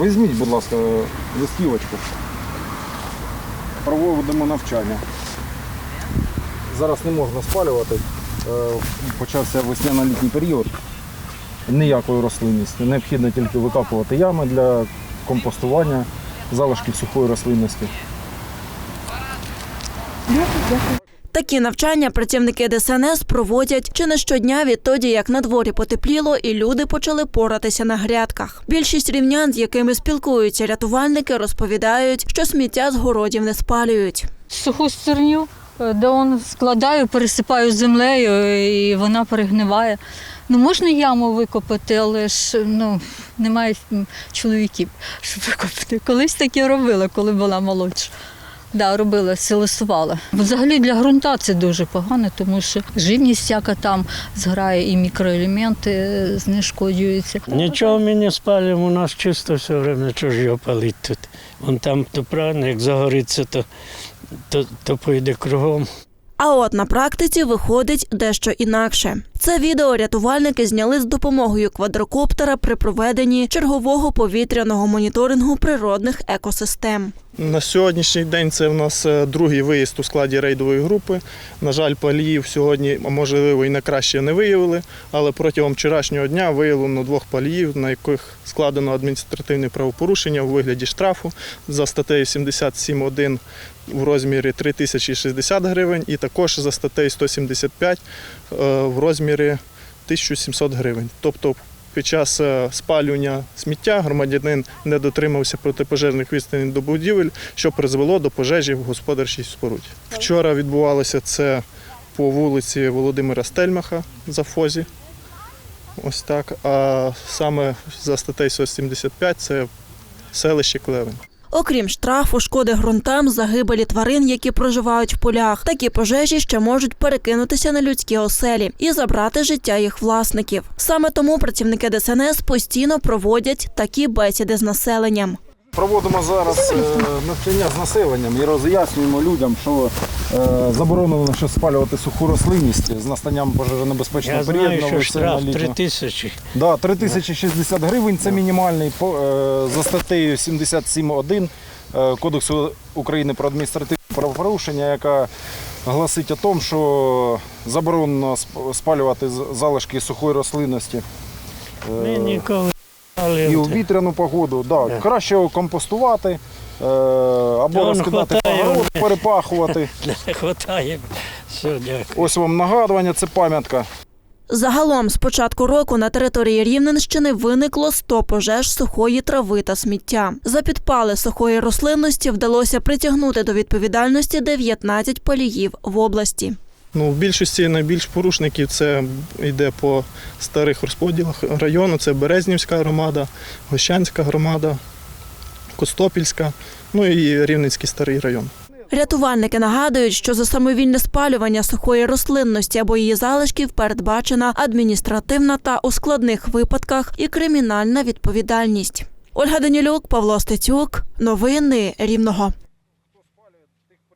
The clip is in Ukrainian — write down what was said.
Візьміть, будь ласка, листівочку. Проводимо навчання. Зараз не можна спалювати. Е, Почався весняно-літній період. Ніякої рослинності. Необхідно тільки викапувати ями для компостування залишків сухої рослинності. Такі навчання працівники ДСНС проводять чи не щодня відтоді, як на дворі потепліло і люди почали поратися на грядках. Більшість рівнян, з якими спілкуються рятувальники, розповідають, що сміття з городів не спалюють. суху стерню, е, де он складаю, пересипаю землею і вона перегниває. Ну, можна яму викопати, але ж ну, немає чоловіків, щоб викопати. Колись таке робила, коли була молодша. Да, робила, силосувала. Взагалі для ґрунта це дуже погано, тому що живність всяка там зграє і мікроелементи е, знешкоджуються. Нічого ми не спалюємо, у нас чисто все время, чого ж його палити тут. Вон там то правильно, як загориться, то, то, то пойде кругом. А от на практиці виходить дещо інакше. Це відео рятувальники зняли з допомогою квадрокоптера при проведенні чергового повітряного моніторингу природних екосистем. На сьогоднішній день це в нас е, другий виїзд у складі рейдової групи. На жаль, паліїв сьогодні, можливо, і на краще не виявили, але протягом вчорашнього дня виявлено двох паліїв, на яких складено адміністративне правопорушення у вигляді штрафу за статтею 77.1 в розмірі 3060 гривень і також за статтею 175 е, в розмірі 1700 гривень. Тобто під час е, спалювання сміття громадянин не дотримався протипожежних відстанів до будівель, що призвело до пожежі в господарчій споруді. Вчора відбувалося це по вулиці Володимира Стельмаха за Фозі. Ось так. А саме за статтею 175 це селище Клевень. Окрім штрафу, шкоди ґрунтам, загибелі тварин, які проживають в полях, такі пожежі ще можуть перекинутися на людські оселі і забрати життя їх власників. Саме тому працівники ДСНС постійно проводять такі бесіди з населенням. Проводимо зараз е, навчання з населенням і роз'яснюємо людям, що е, заборонено ще спалювати суху рослинність з настанням пожежонебезпечного Я періоду. знаю, що штраф. 3 тисячі. Да, 3060 гривень це мінімальний по- е, за статтею 77.1 е, Кодексу України про адміністративне правопорушення, яка гласить о тому, що заборонено сп- спалювати з- залишки сухої рослинності. Ми ніколи і у вітряну погоду. Да, Так. Краще його компостувати е, або ну, розкидати по хватає городу, мене. перепахувати. Не вистачає. Все, дякую. Ось вам нагадування, це пам'ятка. Загалом з початку року на території Рівненщини виникло 100 пожеж сухої трави та сміття. За підпали сухої рослинності вдалося притягнути до відповідальності 19 паліїв в області. Ну, в більшості найбільш порушників це йде по старих розподілах району. Це Березнівська громада, Гощанська громада, Костопільська, ну і Рівненський старий район. Рятувальники нагадують, що за самовільне спалювання сухої рослинності або її залишків передбачена адміністративна та у складних випадках і кримінальна відповідальність. Ольга Данілюк, Павло Стецюк. Новини Рівного.